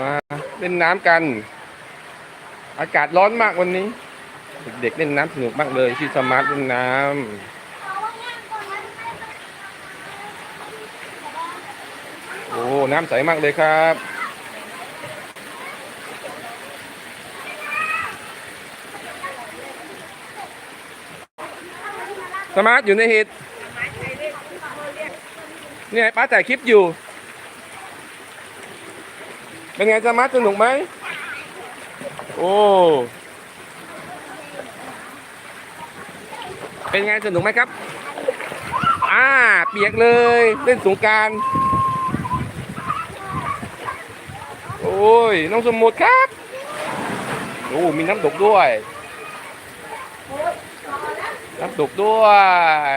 มาเล่นน้ำกัน อากาศร้อนมากวันนี้ เด็กๆเล่นน้ำสนุกมากเลยที่สมาร์ทเล่นน้ำโอ้น้ำใสมากเลยครับสมาร์ทอยู่ในเหตุเนี่ยป้าถ่ายคลิปอยู่ เป็นไงสมาร์ทสนุกไหม โอ้ เป็นไงสนุกไหมครับ อ่า เปียกเลย เล่นสงการ โอ้ย น้องสมุดครับ โอ้ มีน้ำตกด้วย น้ำตกด้ว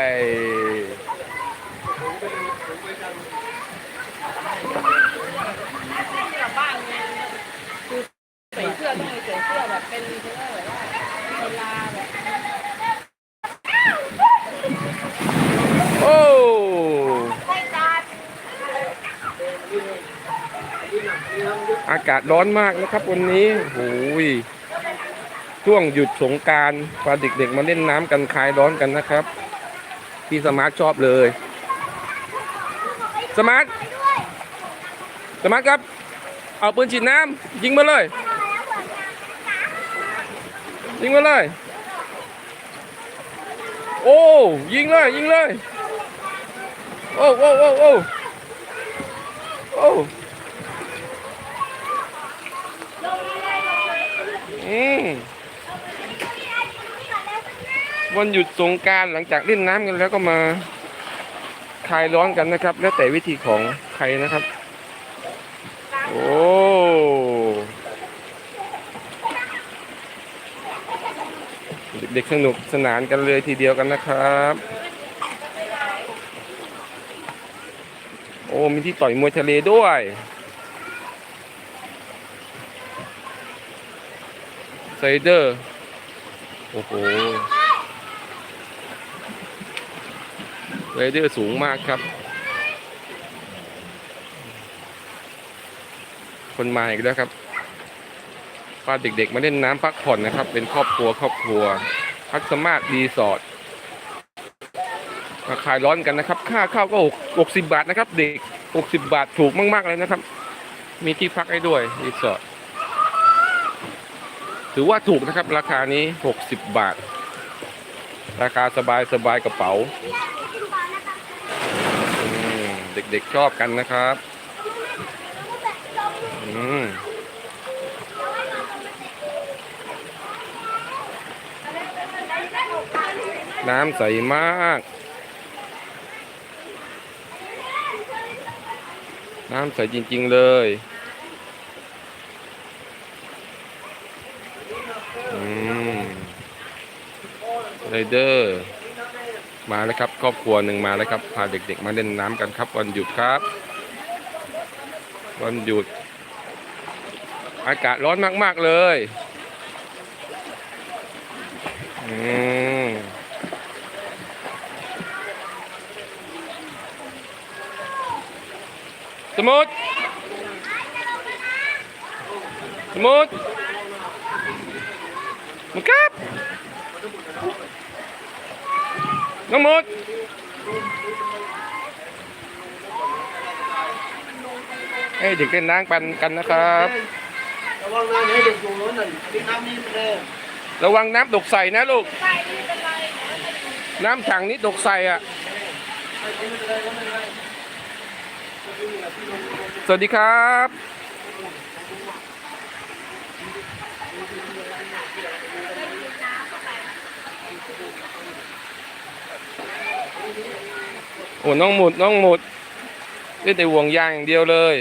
ย ใส่เสื้อต้องมีใส่เสื้อแบบเป็นเสื้อแบบว่าเวลาแบบ โอ้ อากาศร้อนมากนะครับวันนี้โอ้ยช่วงหยุดสงการพาเด็กๆมาเล่นน้ำกันคลายร้อนกันนะครับ พี่สมาร์ทชอบเลย สมาร์ทสมาร์ทครับ เอาปืนฉีดน้ำยิงมาเลย ยิงมาเลย โอ้ยิงเลยยิงเลย โอ้โอ้โอ้โอ้โอ้ วันหยุดสงการหลังจากเล่นน้ำกันแล้วก็มาคลายร้อนกันนะครับ แล้วแต่วิธีของใครนะครับ โอ้เด็กๆสนุกสนานกันเลยทีเดียวกันนะครับ โอ้มีที่ต่อยมวยทะเลด้วย ไซเดอร์ โอ้โหไซเดอร์สูงมากครับ คนมาอีกแล้วครับพาเด็กๆมาเล่นน้ำพักผ่อนนะครับ เป็นครอบครัวครอบครัว พักสมาร์ทรีสอร์ทมาขายร้อนกันนะครับ ค่าข้าวก็หกสิบบาทนะครับ เด็กหกสิบบาทถูกมาก ๆ เลยนะครับ มีที่พักให้ด้วยรีสอร์ท ถือว่าถูกนะครับ ราคานี้หกสิบบาท ราคาสบายสบายกระเป๋าเด็กๆชอบกันนะครับอืมน้ำใสมาก น้ำใสจริง ๆ เลย ไรเดอร์มาแล้วครับ ครอบครัวหนึ่งมาแล้วครับพาเด็กๆ มาเล่นน้ำกันครับ วันหยุดครับ วันหยุด อากาศร้อนมาก ๆ เลยอืมสมุดสมุดมุดครับ น้องมุดให้เด็กเล่นน้ำกันกันนะครับ ระวังนะให้เด็กอยู่น้นหน่อยนี่น้ำนี่เลยระวังน้ำตกใส่นะลูก น้ำถังนี้ตกใส่อะ สวัสดีครับ โอ้น้องหมุดน้องหมุดเล่นแต่ห่วงยางอย่างเดียวเลย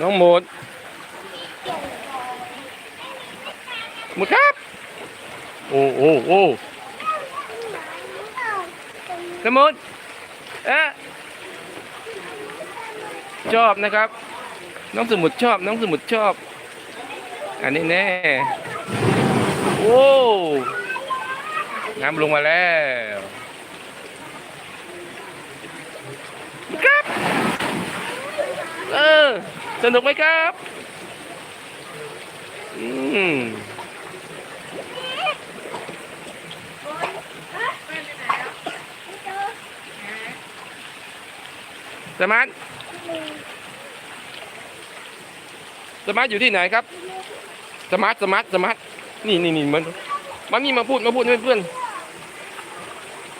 น้องหมุดหมุดครับ โอ้โอ้โอ้สมุดเอ๊ะชอบนะครับ น้องสมุดชอบ น้องสมุดชอบ อันนี้แน่ โอ้ น้ำลงมาแล้วครับ เออ สนุกไหมครับ อืมสมาร์ทสมาร์ทอยู่ที่ไหนครับ สมาร์ทสมาร์ทสมาร์ทนี่นี่นี่มัน มันนี่มาพูดมาพูดให้เพื่อน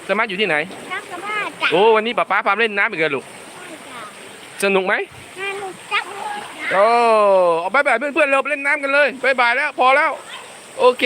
สมาร์ทอยู่ที่ไหนรักกับบ้าจ้ะโอ้วันนี้ป๊าป๊าพาไปเล่นน้ำอีกแล้วลูกสนุกไหมน่าลูกจักโอ้เอาบายบายเพื่อนๆเราไปเล่นน้ำกันเลยบายบายแล้วพอแล้ว โอเค